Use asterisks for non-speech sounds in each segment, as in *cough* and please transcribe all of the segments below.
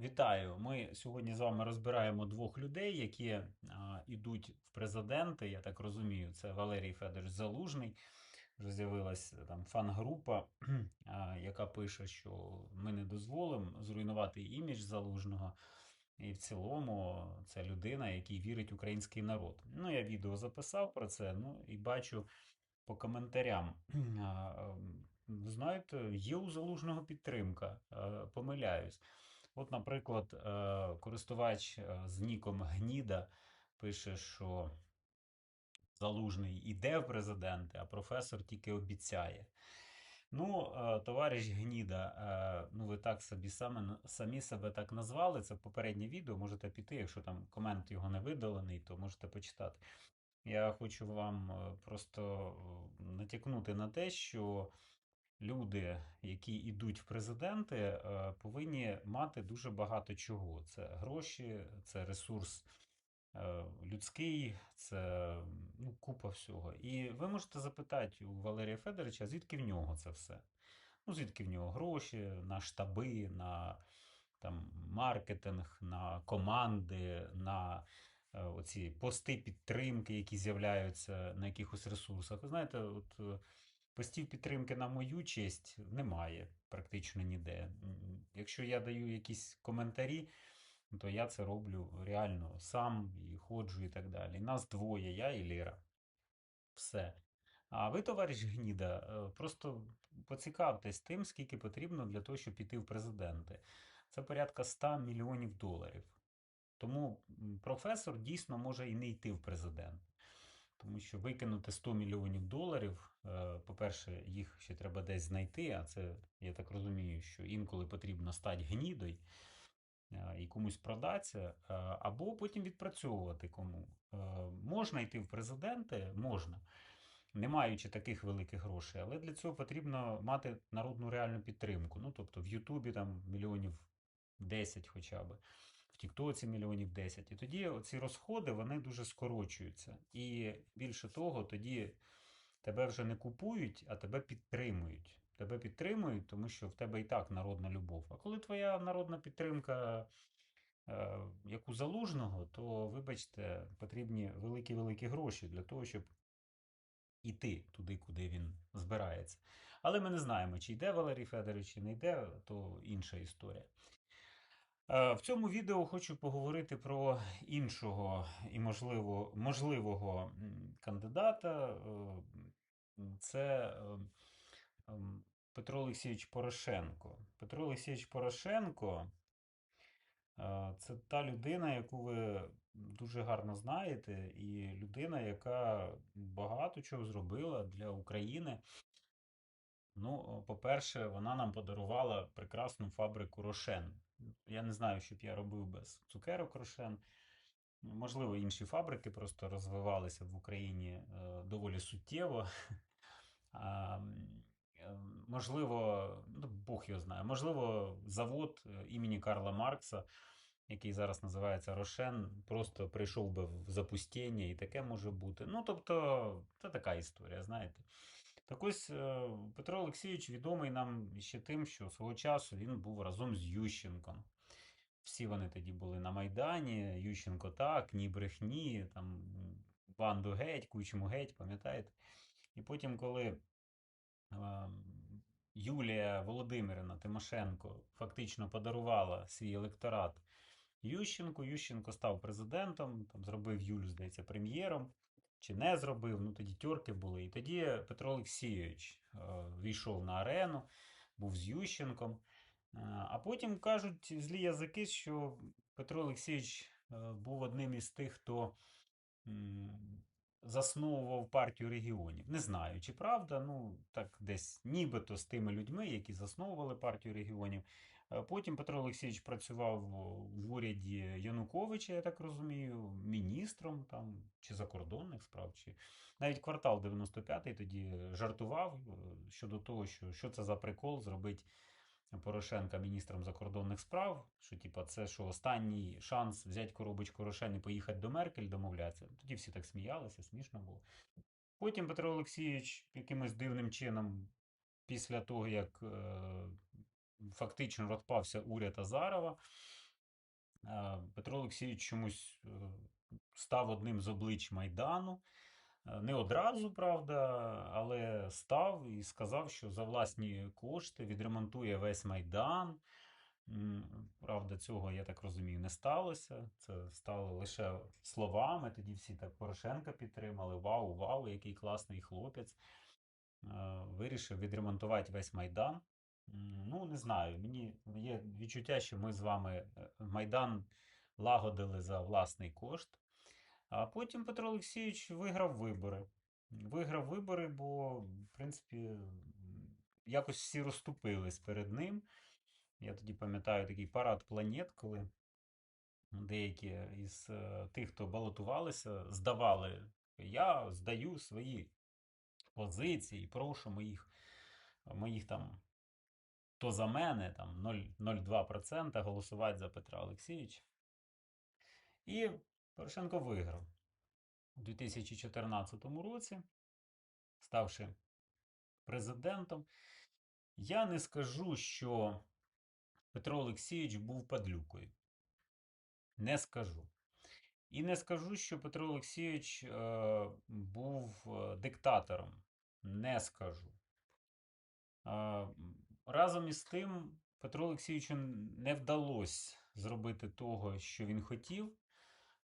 Вітаю! Ми сьогодні з вами розбираємо двох людей, які а, ідуть в президенти. Я так розумію, це Валерій Федорович Залужний. Вже з'явилася там фан-група, *clears throat* яка пише, що ми не дозволимо зруйнувати імідж Залужного. І в цілому це людина, якій вірить український народ. Ну, я відео записав про це, ну і бачу по коментарям. *clears throat* ем, Знаєте, є у залужного підтримка, е, помиляюсь. От, наприклад, е, користувач е, з ніком Гніда пише, що Залужний іде в президенти, а професор тільки обіцяє. Ну, е, товариш Гніда, ну ви так собі саме, самі себе так назвали. Це попереднє відео. Можете піти, якщо там комент його не видалений, то можете почитати. Я хочу вам просто натякнути на те, що люди, які йдуть в президенти, е, повинні мати дуже багато чого. Це гроші, це ресурс е, людський, це ну, купа всього. І ви можете запитати у Валерія Федоровича, звідки в нього це все? Ну, звідки в нього гроші на штаби, на там, маркетинг, на команди, на е, оці пости підтримки, які з'являються на якихось ресурсах. Ви знаєте, от постів підтримки на мою честь немає практично ніде. Якщо я даю якісь коментарі, то я це роблю реально сам і ходжу і так далі. Нас двоє, я і Лера. Все. А ви, товариш Гніда, е, просто поцікавтесь тим, скільки потрібно для того, щоб піти в президенти. Це порядка 100 мільйонів доларів. Тому професор дійсно може і не йти в президент. Тому що викинути 100 мільйонів доларів, е, по-перше, їх ще треба десь знайти, а це, я так розумію, що інколи потрібно стати гнідою е, і комусь продатися, е, або потім відпрацьовувати кому. Можна йти в президенти, можна, не маючи таких великих грошей, але для цього потрібно мати народну реальну підтримку. Ну, тобто в Ютубі там мільйонів 10 хоча б, в Тіктоці мільйонів 10. І тоді ці розходи вони дуже скорочуються. І більше того, тоді тебе вже не купують, а тебе підтримують. Тебе підтримують, тому що в тебе і так народна любов. А коли твоя народна підтримка, е, як у залужного, то, вибачте, потрібні великі-великі гроші для того, щоб іти туди, куди він збирається. Але ми не знаємо, чи йде Валерій Федорович, чи не йде, то інша історія. Е, В цьому відео хочу поговорити про іншого і можливо, можливого кандидата. Е, Це е, Петро Олексійович Порошенко. Петро Олексійович Порошенко це та людина, яку ви дуже гарно знаєте, і людина, яка багато чого зробила для України. Ну, по-перше, вона нам подарувала прекрасну фабрику Рошен. Я не знаю, що б я робив без цукерок Рошен. Можливо, інші фабрики просто розвивалися в Україні е, доволі суттєво. Е, можливо, ну, Бог його знає, можливо, завод е, імені Карла Маркса, який зараз називається Рошен, просто прийшов би в запустіння, і таке може бути. Ну, тобто, це така історія, знаєте. Так ось е, Петро Олексійович відомий нам ще тим, що свого часу він був разом з Ющенком. Всі вони тоді були на Майдані, Ющенко так, ні брехні, там банду геть, кучму геть, пам'ятаєте? І потім, коли Юлія Володимирівна Тимошенко фактично подарувала свій електорат Ющенку, Ющенко став президентом, там зробив Юлю, здається, прем'єром. Чи не зробив, ну тоді тьорки були. І тоді Петро Олексійович е, війшов на арену, був з Ющенком. Е, А потім кажуть злі язики, що Петро Олексійович е, був одним із тих, хто засновував партію регіонів. Не знаю, чи правда, ну так десь нібито з тими людьми, які засновували партію регіонів. Е, Потім Петро Олексійович працював в уряді Януковича, я так розумію, міністром там чи закордонних справ, чи навіть квартал 95-й тоді жартував е, щодо того, що, що це за прикол зробити Порошенка міністром закордонних справ, що типа це що останній шанс взяти коробочку Рошен і поїхати до Меркель домовлятися. Тоді всі так сміялися, смішно було. Потім Петро Олексійович якимось дивним чином, після того, як е, фактично розпався уряд Азарова, Е, Петро Олексійович чомусь е, став одним з облич Майдану. Е, Не одразу, правда, але став і сказав, що за власні кошти відремонтує весь Майдан. Правда, цього, я так розумію, не сталося. Це стало лише словами. Тоді всі так Порошенка підтримали. Вау, вау, який класний хлопець. Вирішив відремонтувати весь Майдан. Ну, не знаю. Мені є відчуття, що ми з вами е, Майдан лагодили за власний кошт. А потім Петро Олексійович виграв вибори. Виграв вибори, бо, в принципі, якось всі розступились перед ним. Я тоді пам'ятаю такий парад планет, коли деякі із е, тих, хто балотувалися, здавали, я здаю свої позиції, прошу моїх, моїх там, хто за мене, там 0,02% голосувати за Петра Олексійовича. І Порошенко виграв у 2014 році, ставши президентом. Я не скажу, що Петро Олексійович був падлюкою. Не скажу. І не скажу, що Петро Олексійович е, був е, диктатором. Не скажу. Е, разом із тим, Петру Олексійовичу не вдалося зробити того, що він хотів,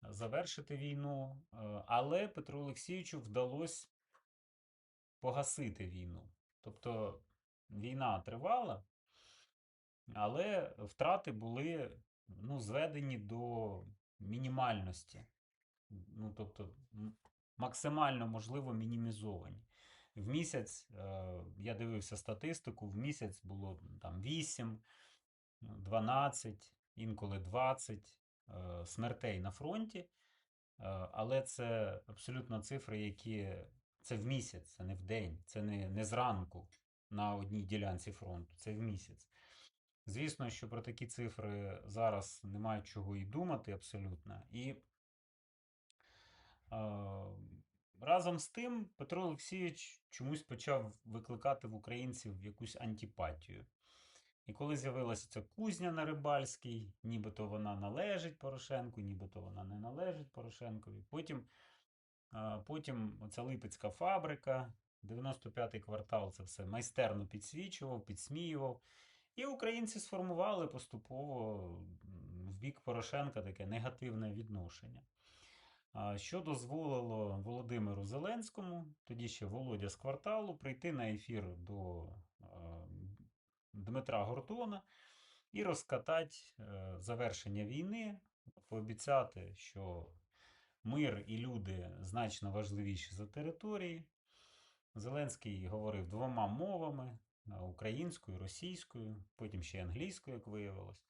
завершити війну. е, Але Петру Олексійовичу вдалося погасити війну. Тобто війна тривала, але втрати були ну, зведені до мінімальності. Ну, тобто, максимально можливо мінімізовані. В місяць е, я дивився статистику, в місяць було там 8, 12, інколи 20 е, смертей на фронті. Е, Але це абсолютно цифри, які це в місяць, це не в день, це не, не зранку на одній ділянці фронту, це в місяць. Звісно, що про такі цифри зараз немає чого і думати абсолютно. І разом з тим Петро Олексійович чомусь почав викликати в українців якусь антипатію. І коли з'явилася ця кузня на Рибальській, нібито вона належить Порошенку, нібито вона не належить Порошенкові. Потім, потім оця Липецька фабрика, 95-й квартал це все майстерно підсвічував, підсміював. І українці сформували поступово в бік Порошенка таке негативне відношення. Що дозволило Володимиру Зеленському, тоді ще Володя з кварталу, прийти на ефір до Дмитра Гордона і розкатати е, завершення війни, пообіцяти, що мир і люди значно важливіші за території. Зеленський говорив двома мовами: українською, російською, потім ще англійською, як виявилось.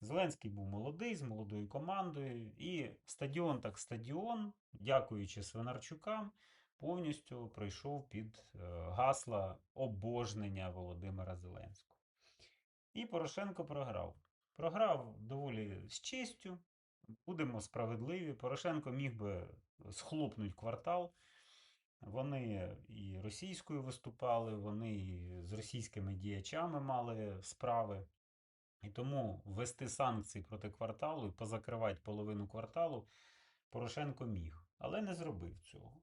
Зеленський був молодий, з молодою командою, і стадіон так стадіон, дякуючи Свинарчукам, повністю пройшов під е, гасла обожнення Володимира Зеленського. І Порошенко програв. Програв доволі з честю, будемо справедливі. Порошенко міг би схлопнути квартал. Вони і російською виступали, вони і з російськими діячами мали справи. І тому ввести санкції проти кварталу і позакривати половину кварталу Порошенко міг, але не зробив цього.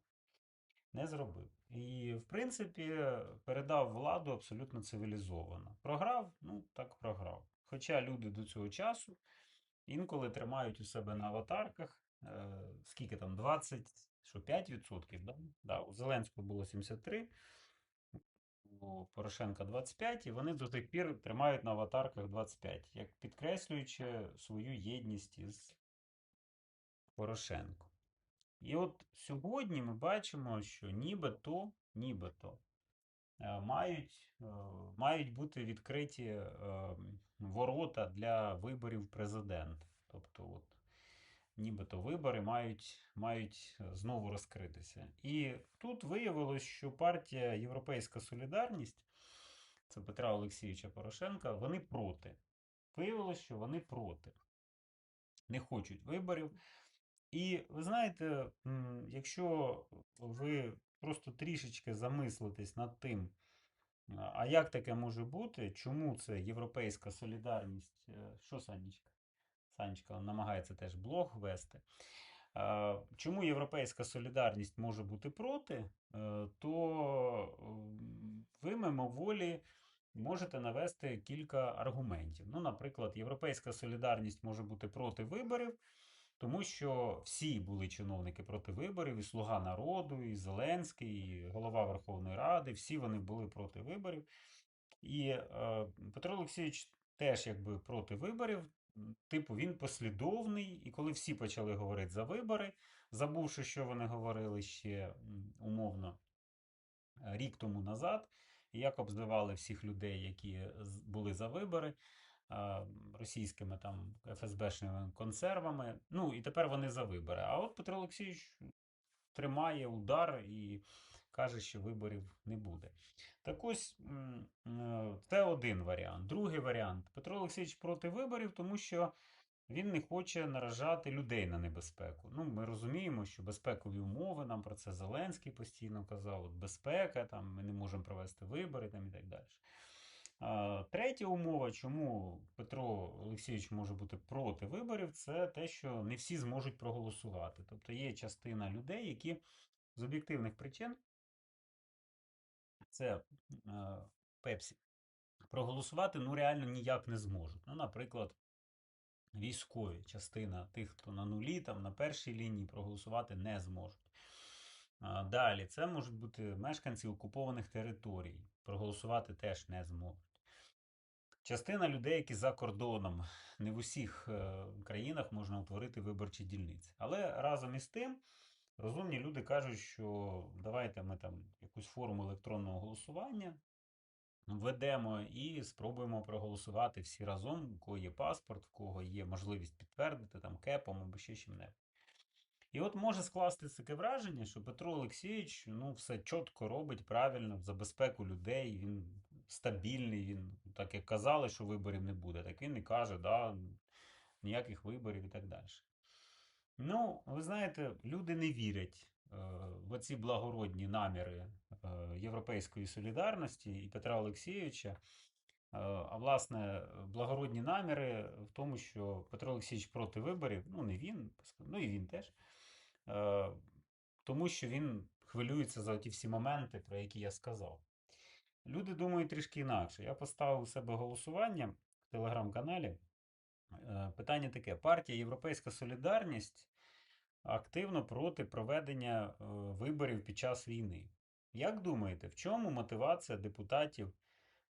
Не зробив. І, в принципі, передав владу абсолютно цивілізовано. Програв, ну так програв. Хоча люди до цього часу інколи тримають у себе на аватарках, е, скільки там, 20, що 5%, да? Да, у Зеленського було 73, у Порошенка 25, і вони до тих пір тримають на аватарках 25, як підкреслюючи свою єдність із Порошенком. І от сьогодні ми бачимо, що нібито, нібито е, мають, е, мають бути відкриті е, ворота для виборів президента. Тобто, от, нібито вибори мають, мають знову розкритися. І тут виявилось, що партія Європейська Солідарність, це Петра Олексійовича Порошенка, вони проти. Виявилось, що вони проти. Не хочуть виборів. І ви знаєте, якщо ви просто трішечки замислитесь над тим, а як таке може бути, чому це Європейська солідарність? Е, Що, Санечка? Санечка намагається теж блог вести. Чому Європейська солідарність може бути проти, Е, то ви мимоволі можете навести кілька аргументів. Ну, наприклад, Європейська солідарність може бути проти виборів, тому що всі були чиновники проти виборів, і Слуга народу, і Зеленський, і голова Верховної Ради, всі вони були проти виборів. І е, Петро Олексійович теж якби проти виборів. Типу, він послідовний, і коли всі почали говорити за вибори, забувши, що вони говорили ще умовно е, рік тому назад, як обзивали всіх людей, які були за вибори російськими там ФСБшними консервами. Ну і тепер вони за вибори. А от Петро Олексійович тримає удар і каже, що виборів не буде. Так ось е, це один варіант. Другий варіант. Петро Олексійович проти виборів, тому що він не хоче наражати людей на небезпеку. Ну, ми розуміємо, що безпекові умови, нам про це Зеленський постійно казав, от безпека, там, ми не можемо провести вибори там, і так далі. Третя умова, чому Петро Олексійович може бути проти виборів, це те, що не всі зможуть проголосувати. Тобто є частина людей, які з об'єктивних причин, це е, Пепсі, проголосувати ну реально ніяк не зможуть. Ну, наприклад, військові частина тих, хто на нулі, там на першій лінії проголосувати не зможуть. Далі, це можуть бути мешканці окупованих територій, проголосувати теж не зможуть. Частина людей, які за кордоном, не в усіх е, країнах можна утворити виборчі дільниці. Але разом із тим, розумні люди кажуть, що давайте ми там якусь форму електронного голосування введемо і спробуємо проголосувати всі разом, у кого є паспорт, в кого є можливість підтвердити там кепом або ще чим-небудь. І от може скластися таке враження, що Петро Олексійович ну, все чітко робить правильно за безпеку людей, він стабільний, він так як казали, що виборів не буде, так він і каже, да, ніяких виборів і так далі. Ну, ви знаєте, люди не вірять е, в оці благородні наміри е, Європейської солідарності і Петра Олексійовича. Е, А власне, благородні наміри в тому, що Петро Олексійович проти виборів, ну не він, ну і він теж, тому що він хвилюється за ті всі моменти, про які я сказав. Люди думають трішки інакше. Я поставив у себе голосування в телеграм-каналі. Е, Питання таке: партія Європейська Солідарність активно проти проведення е, виборів під час війни. Як думаєте, в чому мотивація депутатів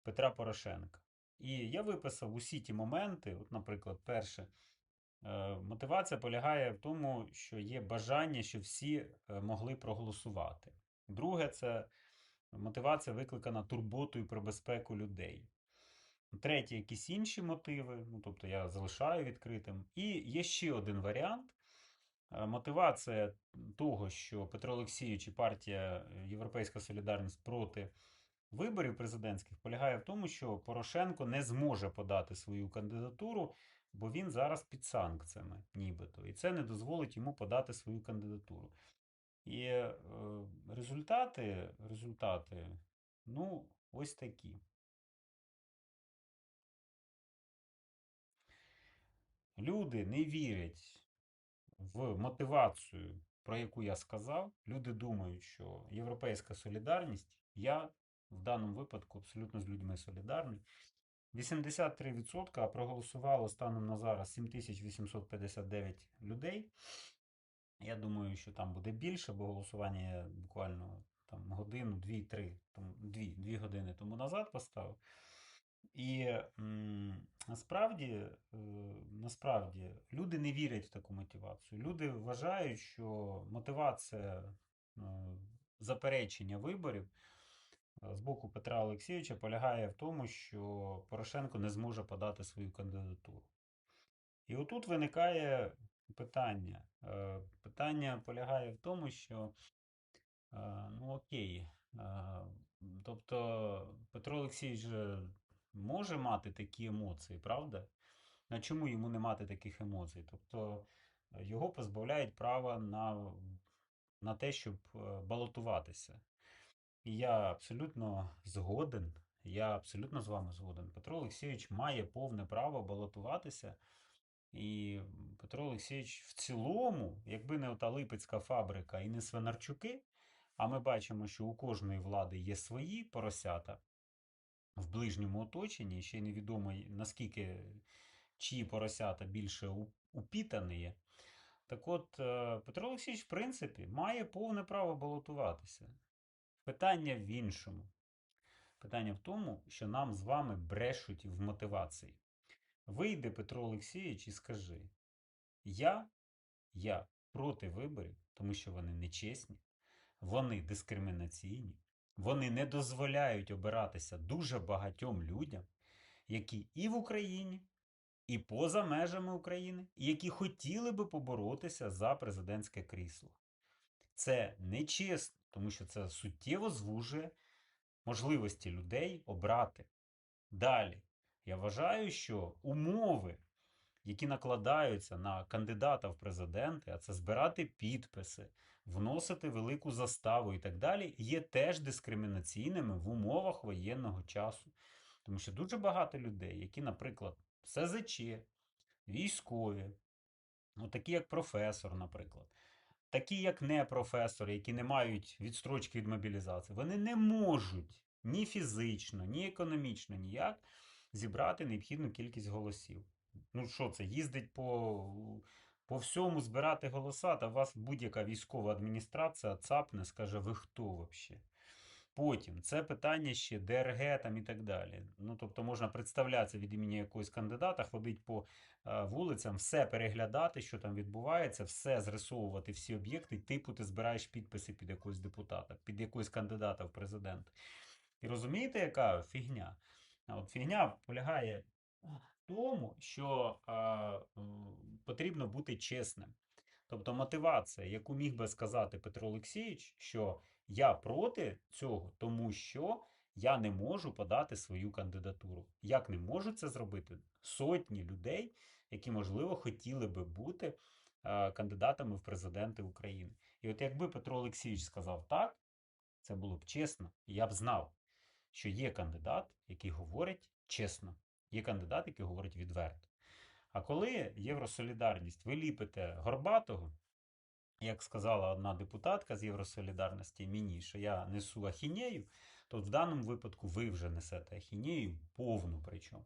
Петра Порошенка? І я виписав усі ті моменти, от, наприклад, перше, е, мотивація полягає в тому, що є бажання, щоб всі могли проголосувати. Друге, це мотивація викликана турботою про безпеку людей. Третє, якісь інші мотиви, ну, тобто я залишаю відкритим. І є ще один варіант. Е, Мотивація того, що Петро Олексійович і партія е, Європейська Солідарність проти виборів президентських полягає в тому, що Порошенко не зможе подати свою кандидатуру, бо він зараз під санкціями, нібито. І це не дозволить йому подати свою кандидатуру. І е, результати, результати, ну, ось такі. Люди не вірять в мотивацію, про яку я сказав. Люди думають, що Європейська солідарність, я в даному випадку абсолютно з людьми солідарний. 83%, а проголосувало станом на зараз 7859 людей. Я думаю, що там буде більше, бо голосування буквально там годину, дві-три, тому дві, дві години тому назад поставив. І насправді, е, насправді люди не вірять в таку мотивацію. Люди вважають, що мотивація е, заперечення виборів е, з боку Петра Олексійовича полягає в тому, що Порошенко не зможе подати свою кандидатуру. І отут виникає питання. Е, Питання полягає в тому, що ну окей, тобто Петро Олексійович може мати такі емоції, правда? А чому йому не мати таких емоцій? Тобто е, його позбавляють права на, на те, щоб е, балотуватися. І я абсолютно згоден. Я абсолютно з вами згоден. Петро Олексійович має повне право балотуватися І Петро Олексійович в цілому, якби не ота Липецька фабрика і не Свинарчуки, а ми бачимо, що у кожної влади є свої поросята в ближньому оточенні, ще невідомо наскільки чиї поросята більше упітані. Так от, е, Петро Олексійович, в принципі, має повне право балотуватися. Питання в іншому. Питання в тому, що нам з вами брешуть в мотивації. Вийди, Петро Олексійович, і скажи: Я, я проти виборів, тому що вони нечесні, вони дискримінаційні, вони не дозволяють обиратися дуже багатьом людям, які і в Україні, і поза межами України, які хотіли би поборотися за президентське крісло. Це нечесно, тому що це суттєво звужує можливості людей обрати. Далі, я вважаю, що умови, які накладаються на кандидата в президенти, а це збирати підписи, вносити велику заставу і так далі, є теж дискримінаційними в умовах воєнного часу. Тому що дуже багато людей, які, наприклад, СЗЧ, військові, ну, такі як професор, наприклад, такі як не професори, які не мають відстрочки від мобілізації, вони не можуть ні фізично, ні економічно ніяк зібрати необхідну кількість голосів. Ну що це, їздить по, по всьому збирати голоса, та вас будь-яка військова адміністрація цапне, скаже, ви хто взагалі? Потім це питання ще ДРГ там і так далі. Ну, тобто можна представлятися від імені якогось кандидата, ходити по е, вулицям, все переглядати, що там відбувається, все зрисовувати, всі об'єкти, типу ти збираєш підписи під якогось депутата, під якогось кандидата в президенти. І розумієте, яка фігня? От фігня полягає в тому, що е, м, потрібно бути чесним. Тобто мотивація, яку міг би сказати Петро Олексійович, що я проти цього, тому що я не можу подати свою кандидатуру. Як не можу це зробити? Сотні людей, які, можливо, хотіли би бути е, кандидатами в президенти України. І от якби Петро Олексійович сказав так, це було б чесно, і я б знав, що є кандидат, який говорить чесно, є кандидат, який говорить відверто. А коли Євросолідарність ви ліпите Горбатого, як сказала одна депутатка з Євросолідарності мені, що я несу ахінею, то в даному випадку ви вже несете ахінею повну причому.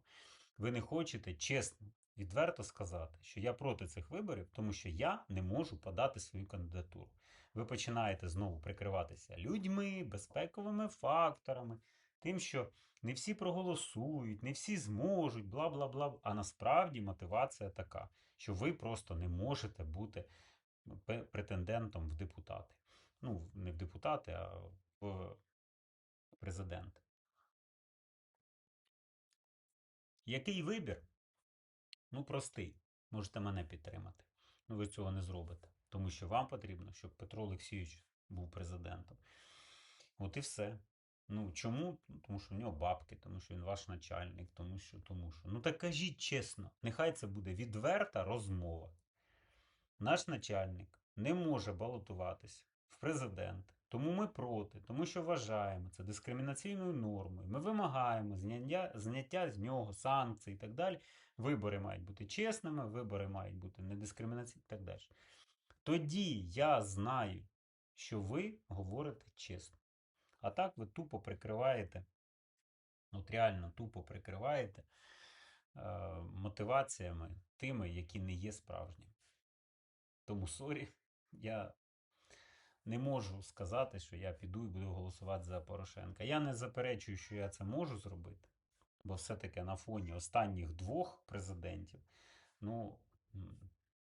Ви не хочете чесно, відверто сказати, що я проти цих виборів, тому що я не можу подати свою кандидатуру. Ви починаєте знову прикриватися людьми, безпековими факторами, тим, що не всі проголосують, не всі зможуть, бла бла бла. А насправді мотивація така, що ви просто не можете бути претендентом в депутати. Ну, не в депутати, а в президенти. Який вибір? Ну, простий. Можете мене підтримати. Ну, ви цього не зробите. Тому що вам потрібно, щоб Петро Олексійович був президентом. От і все. Ну, чому? Тому що в нього бабки, тому що він ваш начальник, тому що, тому що. Ну так кажіть чесно, нехай це буде відверта розмова. Наш начальник не може балотуватися в президенти. Тому ми проти, тому що вважаємо це дискримінаційною нормою. Ми вимагаємо зняття, зняття з нього санкцій і так далі. Вибори мають бути чесними, вибори мають бути недискримінаційними і так далі. Тоді я знаю, що ви говорите чесно. А так ви тупо прикриваєте, от реально тупо прикриваєте е, мотиваціями тими, які не є справжніми. Тому сорі, я не можу сказати, що я піду і буду голосувати за Порошенка. Я не заперечую, що я це можу зробити, бо все-таки на фоні останніх двох президентів ну,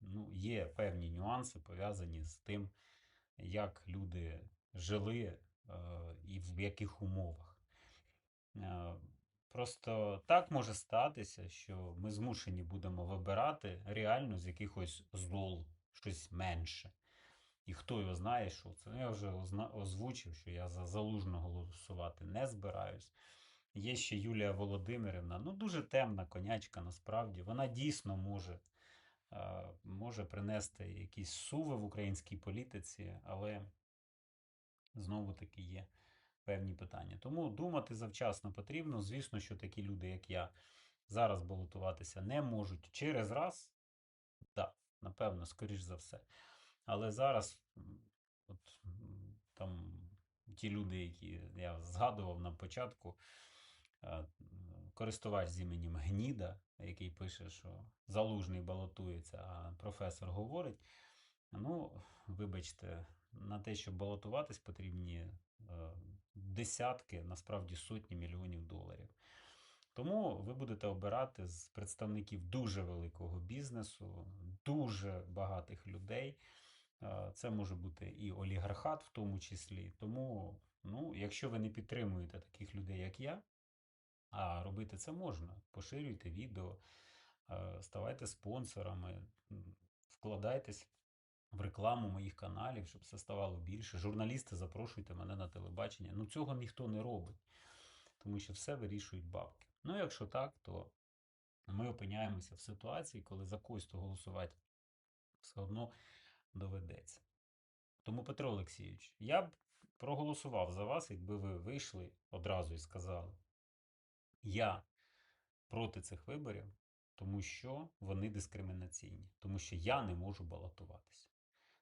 ну, є певні нюанси пов'язані з тим, як люди жили е, і в яких умовах. Е, Просто так може статися, що ми змушені будемо вибирати реально з якихось зол щось менше. І хто його знає, що це. Ну, я вже озвучив, що я за залужного голосувати не збираюсь. Є ще Юлія Володимирівна, ну дуже темна конячка насправді. Вона дійсно може, е, може принести якісь суви в українській політиці, але знову таки є певні питання. Тому думати завчасно потрібно. Звісно, що такі люди, як я, зараз балотуватися не можуть через раз, Да, напевно, скоріш за все. Але зараз от, там ті люди, які я згадував на початку, е, користувач з іменем Гніда, який пише, що залужний балотується, а професор говорить. Ну, вибачте, на те, щоб балотуватись, потрібні е, десятки, насправді сотні мільйонів доларів. Тому ви будете обирати з представників дуже великого бізнесу, дуже багатих людей. Е, Це може бути і олігархат, в тому числі. Тому, ну, якщо ви не підтримуєте таких людей, як я, а робити це можна, поширюйте відео, е, ставайте спонсорами, вкладайтесь в рекламу моїх каналів, щоб це ставало більше. Журналісти, запрошуйте мене на телебачення. Ну, цього ніхто не робить, тому що все вирішують бабки. Ну, якщо так, то ми опиняємося в ситуації, коли за когось то голосувати все одно доведеться. Тому, Петро Олексійович, я б проголосував за вас, якби ви вийшли одразу і сказали: Я проти цих виборів, тому що вони дискримінаційні, тому що я не можу балотуватися.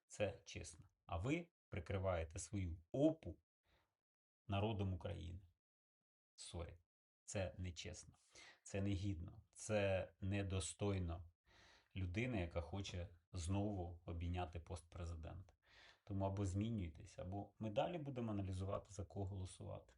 Це чесно. А ви прикриваєте свою опу народом України. Сорі, це нечесно, це негідно, це недостойно людини, яка хоче знову обійняти пост президента. Тому або змінюйтесь, або ми далі будемо аналізувати, за кого голосувати.